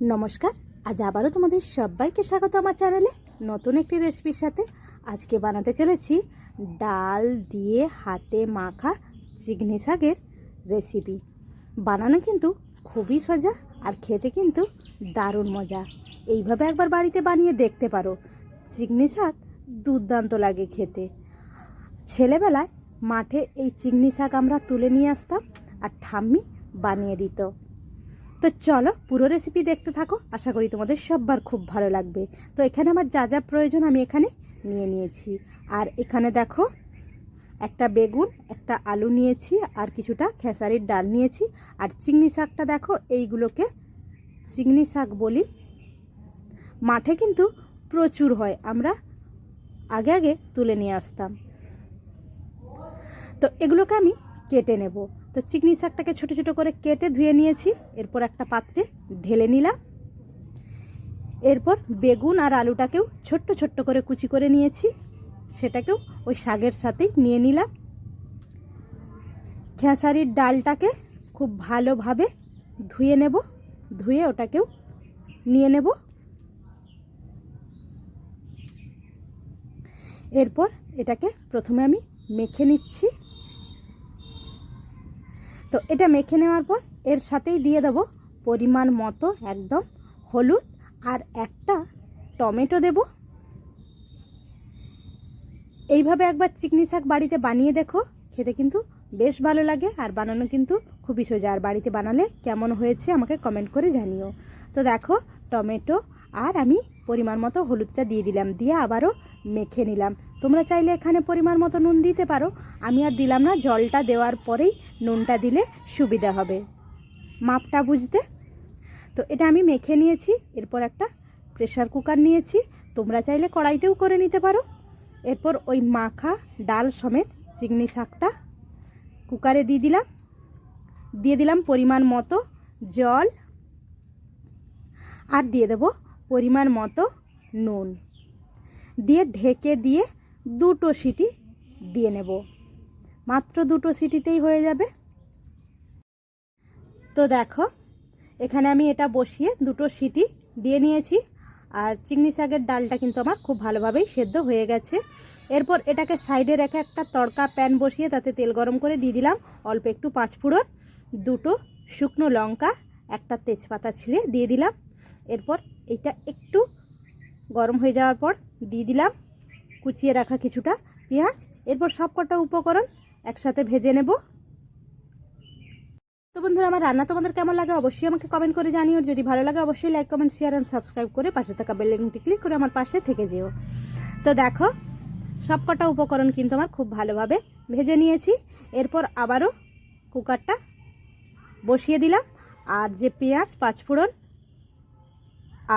নমস্কার, আজ আবারও তোমাদের সবাইকে স্বাগত আমার চ্যানেলে। নতুন একটি রেসিপির সাথে আজকে বানাতে চলেছি ডাল দিয়ে হাতে মাখা চিকনি শাকের রেসিপি। বানানো কিন্তু খুবই সোজা আর খেতে কিন্তু দারুণ মজা। এইভাবে একবার বাড়িতে বানিয়ে দেখতে পারো চিকনি শাক দুর্দান্ত লাগে খেতে। ছেলেবেলায় মাঠে এই চিংড়ি শাক আমরা তুলে নিয়ে আসতাম আর ঠাম্মি বানিয়ে দিত। তো চলো পুরো রেসিপি দেখতে থাকো। আশা করি তোমাদের সববার খুব ভালো লাগবে। তো এখানে আমার যা যা প্রয়োজন আমি এখানে নিয়ে নিয়েছি। আর এখানে দেখো, একটা বেগুন, একটা আলু নিয়েছি, আর কিছুটা খেসারির ডাল নিয়েছি। আর চিংড়ি শাকটা দেখো, এইগুলোকে চিংড়ি শাক বলি। মাঠে কিন্তু প্রচুর হয়, আমরা আগে আগে তুলে নিয়ে আসতাম। তো এগুলোকে আমি কেটে নেব। তো চিকনি শাকটাকে ছোটো ছোটো করে কেটে ধুয়ে নিয়েছি। এরপর একটা পাত্রে ঢেলে নিলাম। এরপর বেগুন আর আলুটাকেও ছোট্ট ছোট্ট করে কুচি করে নিয়েছি। সেটাকেও ওই শাকের সাথেই নিয়ে নিলাম। খেসারির ডালটাকে খুব ভালোভাবে ধুয়ে নেব। ধুয়ে ওটাকেও নিয়ে নেব। এরপর এটাকে প্রথমে আমি মেখে নিচ্ছি। তো এটা মেখে নেওয়ার পর এর সাথেই দিয়ে দেবো পরিমাণ মতো একদম হলুদ আর একটা টমেটো দেব। এইভাবে একবার চিকনি শাক বাড়িতে বানিয়ে দেখো, খেতে কিন্তু বেশ ভালো লাগে আর বানানো কিন্তু খুবই সোজা। আর বাড়িতে বানালে কেমন হয়েছে আমাকে কমেন্ট করে জানিও। তো দেখো, টমেটো আর আমি পরিমাণ মতো হলুদটা দিয়ে দিলাম, দিয়ে আবারও মেখে নিলাম। তোমরা চাইলে এখানে পরিমাণ মতো নুন দিতে পারো। আমি আর দিলাম না, জলটা দেওয়ার পরেই নুনটা দিলে সুবিধা হবে। মাপটা বুঝতে? তো এটা আমি মেখে নিয়েছি, এরপর একটা প্রেশার কুকার নিয়েছি। তোমরা চাইলে কড়াইতেও করে নিতে পারো। এরপর ওই মাখা ডাল সমেত চিংড়ি শাকটা কুকারে দিয়ে দিলাম। দিয়ে দিলাম পরিমাণ মতো জল। আর দিয়ে দেব পরিমাণ মতো নুন। দিয়ে ঢেকে দিয়ে দুটো সিটি দিয়ে নেব। মাত্র দুটো সিটিতেই হয়ে যাবে। তো দেখো, এখানে আমি এটা বসিয়ে দুটো সিটি দিয়ে নিয়েছি। আর চিংড়ি শাকের ডালটা কিন্তু আমার খুব ভালোভাবেই সেদ্ধ হয়ে গেছে। এরপর এটাকে সাইডে রেখে একটা তড়কা প্যান বসিয়ে তাতে তেল গরম করে দিয়ে দিলাম অল্প একটু পাঁচ ফোড়ন, দুটো শুকনো লঙ্কা, একটা তেজপাতা ছিঁড়ে দিয়ে দিলাম। এরপর এটা একটু গরম হয়ে যাওয়ার পর দিয়ে দিলাম। কুচিয়ে রাখা কিছুটা পেঁয়াজ, এরপর সব কটা উপকরণ একসাথে ভেজে নেব। তো বন্ধুরা, আমার রান্না তোমাদের কেমন লাগে অবশ্যই আমাকে কমেন্ট করে জানিও। যদি ভালো লাগে অবশ্যই like comment share and subscribe করে পাশে থাকা বেললিংটি ক্লিক করে আমার পাশে থেকে যেও। তো দেখো সব কটা উপকরণ কিন্তু আমার খুব ভালোভাবে ভেজে নিয়েছি। এরপর আবারও কুকারটা বসিয়ে দিলাম। আর যে পেঁয়াজ, পাঁচফোড়ন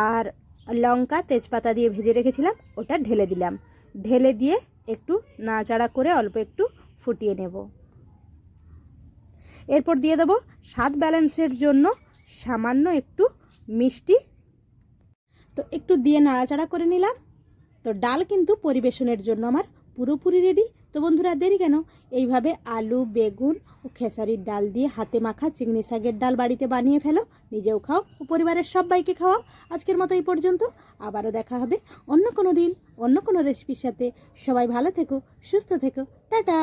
আর লঙ্কা, তেজপাতা দিয়ে ভেজে রেখেছিলাম, ওটা ঢেলে দিলাম। ঢেলে দিয়ে একটু নাচাড়া করে অল্প একটু ফুটিয়ে নেব। এরপর দিয়ে দেব স্বাদ ব্যালেন্সের জন্য সামান্য একটু মিষ্টি। তো একটু দিয়ে নাড়াচাড়া করে নিলাম। তো ডাল কিন্তু পরিবেশনের জন্য আমার পুরোপুরি রেডি তো বন্ধুরা, দেরি কেন? এইভাবে আলু, বেগুন ও খেসারির ডাল দিয়ে হাতে মাখা চিংড়ি শাকের ডাল বাড়িতে বানিয়ে ফেলো। নিজেও খাও ও পরিবারের সবাইকে খাওয়াও। আজকের মতো এই পর্যন্ত। আবারও দেখা হবে অন্য কোনো দিন, অন্য কোনো রেসিপির সাথে। সবাই ভালো থেকো, সুস্থ থেকো। টাটা!